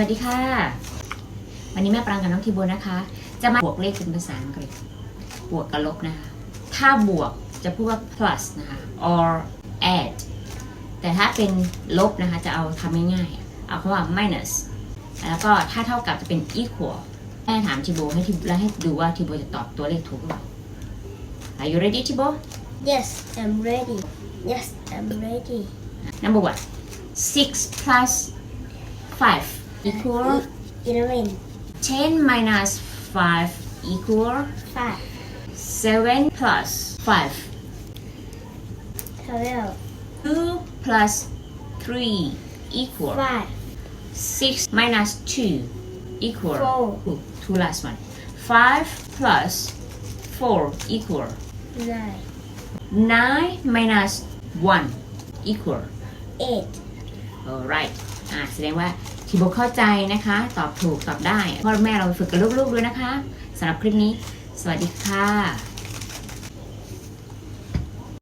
วัสดีค่ะ วันนี้แม่ปรางกับน้องทีโบนะคะ จะมาบวกเลขเป็นภาษาอังกฤษ บวกกับลบนะคะ ถ้าบวกจะพูดว่า plus นะคะ or add แต่ถ้าเป็นลบนะคะจะเอาทำง่ายๆ เอาคำว่า minus แล้วก็ถ้าเท่ากับจะเป็น equal แม่ถามทีโบให้ทีแล้วให้ดูว่าทีโบจะตอบตัวเลขถูกหรือเปล่า Are you ready ทีโบ Yes, I'm ready. Yes, I'm ready. Number one, six plus five equal 11. 10 minus 5 equal 5. 7 plus 5. 12. 2 plus 3 equal 5. 6 minus 2 equal Four. Ooh, two last one. 5 plus 4 equal 9. 9 minus 1 equal 8. All right. อ่าแสดงว่าทีโบเข้าใจนะคะ ตอบถูกตอบได้พ่อแม่เราฝึกกับลูกๆด้วยนะคะสำหรับคลิปนี้ สวัสดีค่ะ